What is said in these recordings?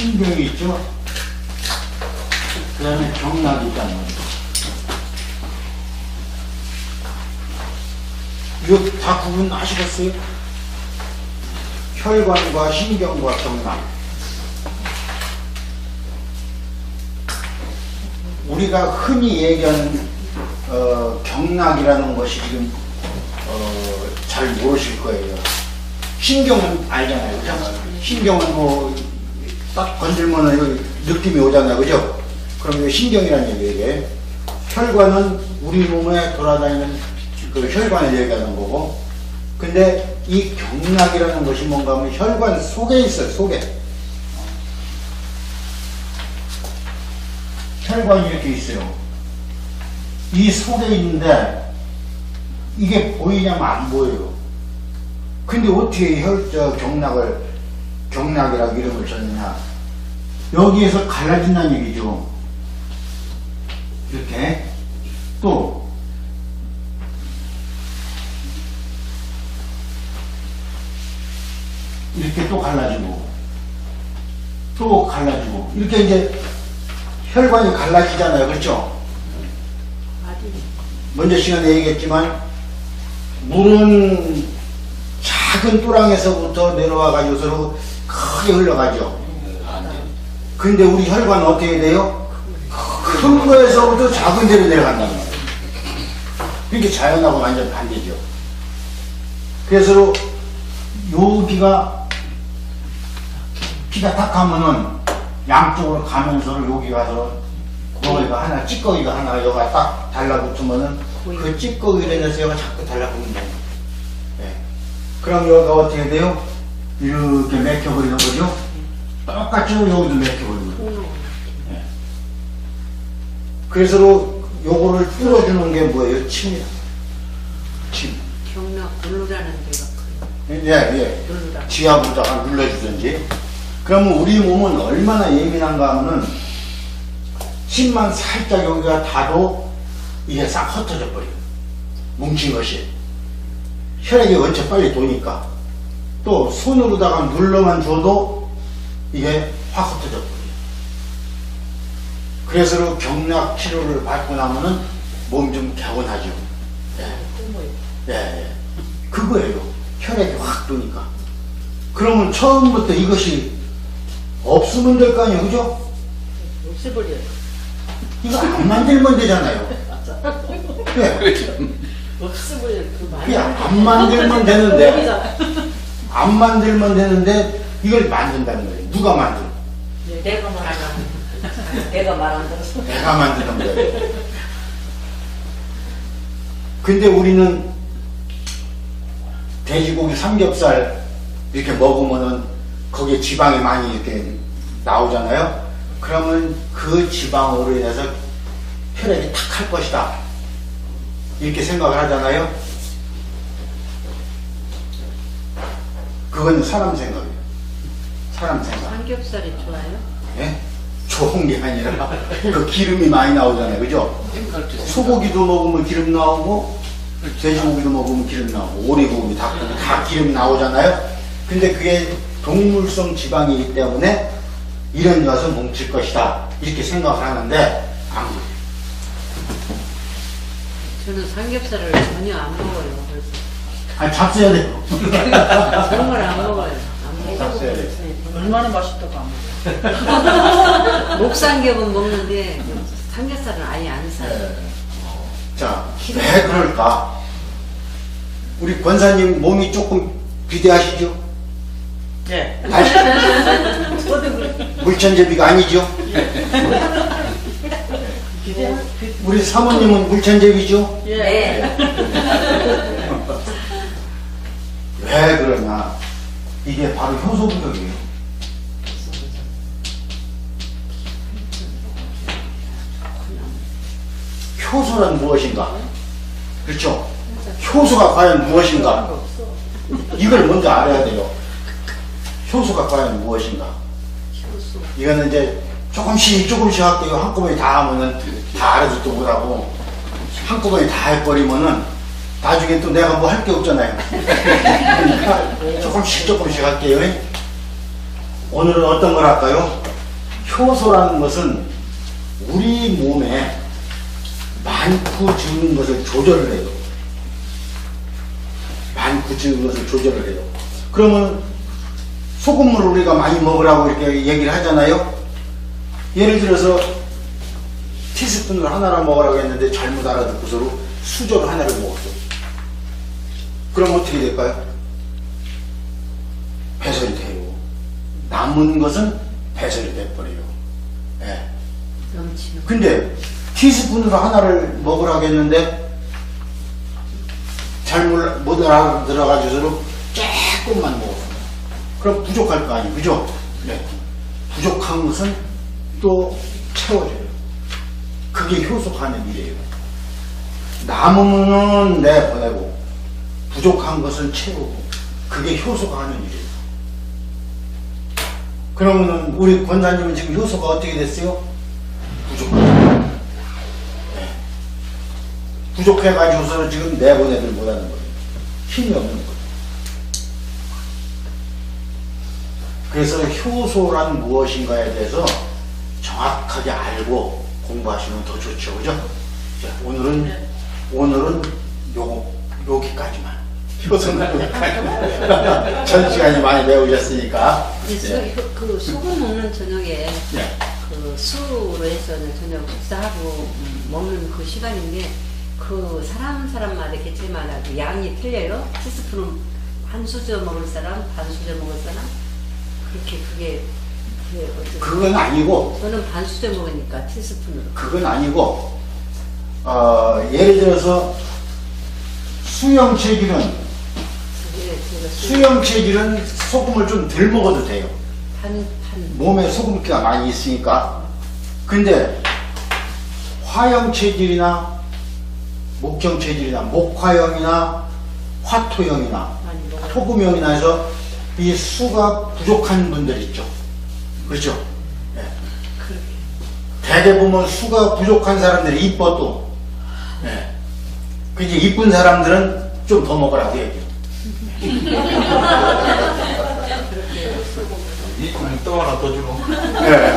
신경이 있죠? 그 다음에 경락이 있단 말이에요. 이거 다 구분하시겠어요? 혈관과 신경과 경락. 우리가 흔히 얘기하는 어, 경락이라는 것이 지금 어, 잘 모르실 거예요. 신경은 알잖아요, 그죠? 신경은 뭐 딱 건들면 여기 느낌이 오잖아요, 그죠? 그럼 이게 신경이라는 얘기예요. 혈관은 우리 몸에 돌아다니는 그 혈관을 얘기하는 거고, 근데 이 경락이라는 것이 뭔가 하면 혈관 속에 있어요, 속에. 혈관이 이렇게 있어요. 이 속에 있는데 이게 보이냐면 안 보여요. 근데 어떻게 혈, 저 경락을 경락이라고 이름을 줬느냐? 여기에서 갈라진다는 얘기죠. 이렇게 또 이렇게 또 갈라지고 또 갈라지고 이렇게 이제 혈관이 갈라지잖아요. 그렇죠? 먼저 시간에 얘기했지만 물은 작은 또랑에서부터 내려와 가지고 서 크게 흘러가죠. 근데 우리 혈관은 어떻게 돼요? 큰 거에서부터 작은 데로 내려간단 말이에요. 그게 자연하고 완전 반대죠. 그래서 여기가 피가 탁 하면은 양쪽으로 가면서 여기 가서 거기가 하나 찌꺼기가 하나 여기가 딱 달라붙으면은 그 찌꺼기를 인해서 여기가 자꾸 달라붙는다. 네. 그럼 여기가 어떻게 돼요? 이렇게 맥혀버리는 거죠? 똑같이 여기도 맥혀버리는 거죠. 네. 그래서 요거를 뚫어주는 게 뭐예요? 침이야. 침. 경락 누르라는 데가. 예, 예. 누르라. 지압으로다가 눌러주든지. 그러면 우리 몸은 얼마나 예민한가 하면은 힘만 살짝 여기가 닿아도 이게 싹 흩어져 버려요. 뭉친 것이. 혈액이 원체 빨리 도니까. 또 손으로다가 눌러만 줘도 이게 확 흩어져 버려요. 그래서 경락 치료를 받고 나면은 몸 좀 개운하죠. 예. 예, 예. 그거예요. 혈액이 확 도니까. 그러면 처음부터 이것이 없으면 될 거 아니에요, 그죠? 없애버려요. 이거 안 만들면 되잖아요. 예. 없애버려요. 그. 그냥 안 만들면 되는데, 안 만들면 되는데, 이걸 만든다는 거예요. 누가 만들? 내가 말하는 내가 말한 대로. 내가 만드는 거예요. 근데 우리는 돼지고기 삼겹살 이렇게 먹으면은 거기에 지방이 많이 이렇게 나오잖아요. 그러면 그 지방으로 인해서 혈액이 탁 할 것이다. 이렇게 생각을 하잖아요. 그건 사람 생각이에요. 사람 생각. 삼겹살이 좋아요? 예? 좋은 게 아니라 그 기름이 많이 나오잖아요. 그죠? 소고기도 먹으면 기름 나오고 돼지고기도 먹으면 기름 나오고 오리고기, 닭고기 다 기름 나오잖아요. 근데 그게 동물성 지방이기 때문에 이런 것은 뭉칠 것이다. 이렇게 생각을 하는데 안 그래요. 저는 삼겹살을 전혀 안 먹어요. 벌써. 아니 잡숴야 돼요. 정말 안 먹어요. 안 먹어요. 돼요. 얼마나 맛있다고 안 먹어. 목삼겹은 먹는데 삼겹살은 아예 안 사요. 예. 자, 왜 그럴까? 우리 권사님 몸이 조금 비대하시죠? 네. 그래. 물천제비가 아니죠? 우리 사모님은 물천제비죠? 예. 네. 왜 그러냐? 이게 바로 효소부족이에요. 효소란 무엇인가? 그렇죠? 효소가 과연 무엇인가? 이걸 먼저 알아야 돼요. 효소가 과연 무엇인가? 이거는 이제 조금씩 조금씩 할게요. 한꺼번에 다 하면은 다 알아듣도 못하고 한꺼번에 다 해버리면은 나중에 또 내가 뭐 할 게 없잖아요. 그러니까 조금씩 조금씩 할게요. 오늘은 어떤 걸 할까요? 효소라는 것은 우리 몸에 많고 적은 것을 조절을 해요. 많고 적은 것을 조절을 해요. 그러면 소금물을 우리가 많이 먹으라고 이렇게 얘기를 하잖아요. 예를 들어서 티스푼을 하나를 먹으라고 했는데 잘못 알아듣고서 수저를 하나를 먹었어. 그럼 어떻게 될까요? 배설이 돼요. 남은 것은 배설이 돼버려요. 예. 근데 티스푼으로 하나를 먹으라고 했는데 잘못 못 알아들어가지고 조금만 먹었어요. 그럼 부족할 거 아니에요. 그죠? 네. 부족한 것은 또 채워줘요. 그게 효소하는 일이에요. 남으면 내보내고 부족한 것은 채우고 그게 효소가 하는 일이에요. 그러면은 우리 권사님은 지금 효소가 어떻게 됐어요? 부족해요. 네. 부족해가지고서 지금 내보내들 못하는 거예요. 힘이 없는 거예요. 그래서 효소란 무엇인가에 대해서 정확하게 알고 공부하시면 더 좋죠. 그죠? 자, 오늘은, 오늘은 요, 여기까지만. 효소는 여기까지만. 전 시간이 많이 배우셨으니까. 네. 그, 그 소금 먹는 저녁에 네. 그 수로 해서는 저녁 식사하고 음, 먹는 그 시간인데 그 사람 사람마다 개체마다 그 양이 틀려요. 티스푼은 한 수저 먹을 사람, 반 수저 먹을 사람 그렇게 그게 그게 그건 아니고, 저는 반 수저 먹으니까 티스푼으로 그건 아니고, 어, 예를 들어서 수영 제가 수, 수영 체질은 소금을 좀 덜 먹어도 돼요. 반, 반 몸에 소금기가 많이 있으니까. 근데 화형 체질이나 목형 체질이나 목화형이나 화토형이나 많이 먹어요. 토금형이나 해서 이 수가 부족한 분들 있죠. 그렇죠? 예. 그렇게 대개 보면 수가 부족한 사람들이 이뻐 또. 예. 그 이제 이쁜 사람들은 좀 더 먹으라고 얘기해요. 이또 하나 더 주고. 예.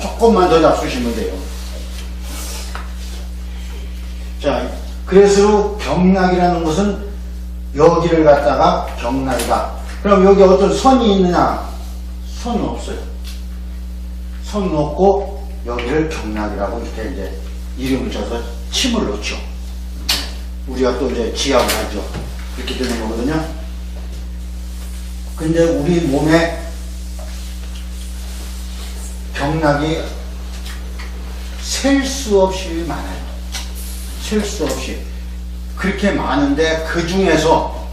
조금만 더 잡수시면 돼요. 자, 그래서 경락이라는 것은 여기를 갖다가 경락이다. 그럼 여기 어떤 선이 있느냐? 선은 없어요. 선은 없고 여기를 경락이라고 이렇게 이제 이름을 줘서 침을 넣죠. 우리가 또 이제 지압을 하죠. 이렇게 되는 거거든요. 근데 우리 몸에 경락이 셀 수 없이 많아요. 셀 수 없이. 그렇게 많은데 그 중에서,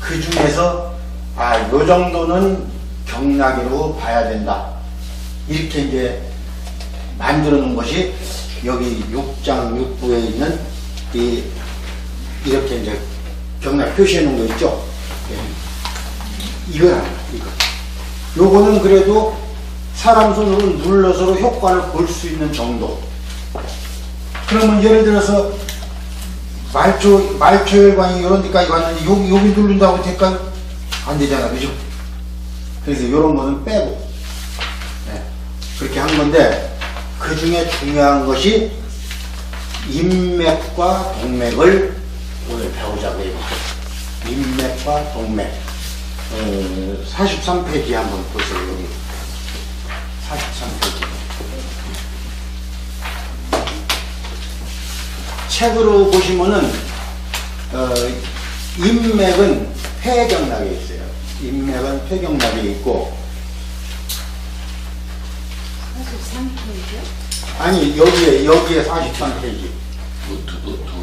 그 중에서, 아, 요 정도는 경락이라고 봐야 된다. 이렇게 이제 만들어 놓은 것이 여기 6장 6부에 있는 이, 이렇게 이제 표시해 놓은 거 있죠? 예. 이건 아니야, 이거. 요거는 그래도 사람 손으로 눌러서 효과를 볼 수 있는 정도. 그러면 예를 들어서 말초, 말초혈관이 이런 데까지 왔는데 여기, 여기 누른다고 될까요? 안 되잖아, 그죠? 그래서 이런 거는 빼고. 네. 그렇게 한 건데, 그 중에 중요한 것이 인맥과 동맥을 오늘 배우자고 해요. 인맥과 동맥. 어, 43페이지 한번 보세요, 여기. 43페이지. 책으로 보시면은, 어, 인맥은 폐경락에 있어요. 인맥은 폐경락에 있고, 43페이지요? 아니, 여기에, 여기에 43페이지. 노트 노트.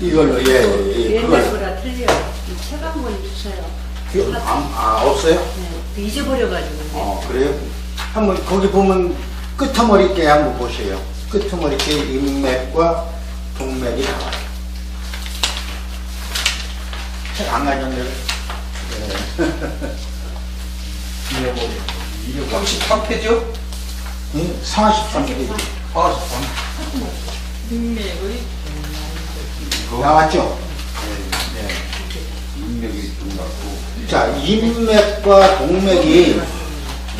이걸로, 예, 예, 예. 그걸. 옛날보다 틀려요. 책한 권 주세요. 그, 아, 아, 없어요? 네, 그 잊어버려가지고. 어, 그래요? 한번 거기 보면 끄트머리께 한번 보세요. 끄트머리께 인맥과 동맥이 나와요. 책 안 가졌네요. 네. 잃어버려. 33페이지요? 43페이지. 43. 인맥의 나왔죠? 네. 인맥이 좀 같고. 자, 인맥과 동맥이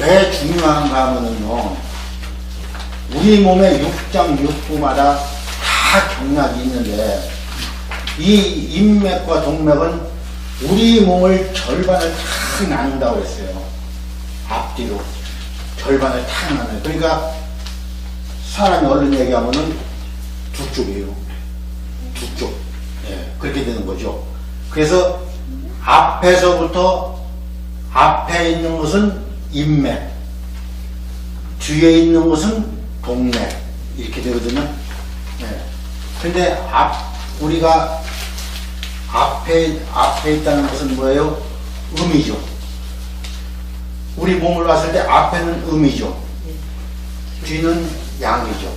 왜 중요한가 하면은요, 우리 몸의 육장 육부마다 다 경락이 있는데, 이 인맥과 동맥은 우리 몸을 절반을 탁 나눈다고 했어요. 앞뒤로. 절반을 탁 나눠요. 그러니까, 사람이 얼른 얘기하면은 두 쪽이에요. 두 쪽. 예, 그렇게 되는 거죠. 그래서 앞에서부터 앞에 있는 것은 인맥, 뒤에 있는 것은 동맥 이렇게 되거든요. 예. 근데 앞 우리가 앞에 앞에 있다는 것은 뭐예요? 음이죠. 우리 몸을 봤을 때 앞에는 음이죠. 뒤는 양이죠.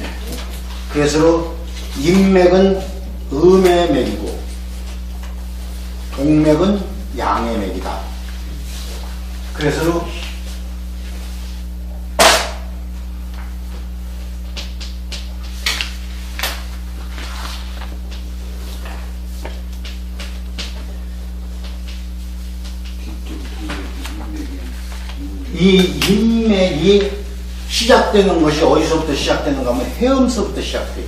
예. 그래서 인맥은 음의 맥이고 동맥은 양의 맥이다. 그래서 이 인맥이 시작되는 것이 어디서부터 시작되는가 하면 해음서부터 시작돼요.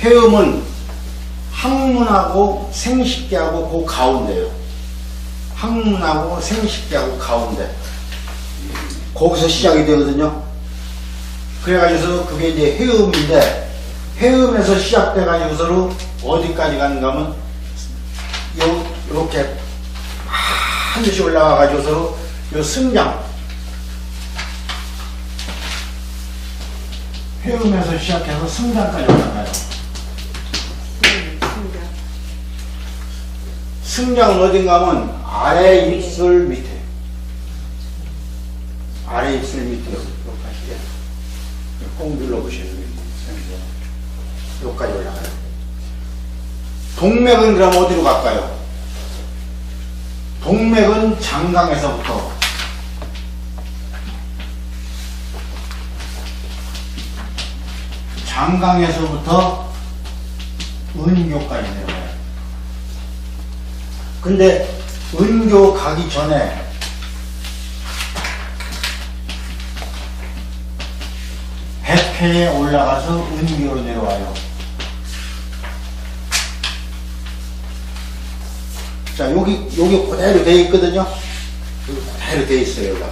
해음은 항문하고 생식기하고 그 가운데요. 항문하고 생식기하고 가운데. 거기서 시작이 되거든요. 그래가지고서 그게 이제 해음인데, 해음에서 시작돼가지고서로 어디까지 가는가 하면, 요, 요렇게 반드시 올라가가지고서로 요 승장. 해음에서 시작해서 승장까지 올라가요. 승장은 어딘가 하면 아래 입술 밑에. 아래 입술 밑에 여기까지 꼭 눌러보시면 여기까지 올라가요. 동맥은 그럼 어디로 갈까요? 동맥은 장강에서부터. 장강에서부터 은교까지 내려가요 근데 은교 가기 전에 백회에 올라가서 은교로 내려와요. 자, 여기, 여기 그대로 돼 있거든요. 그대로 돼 있어요.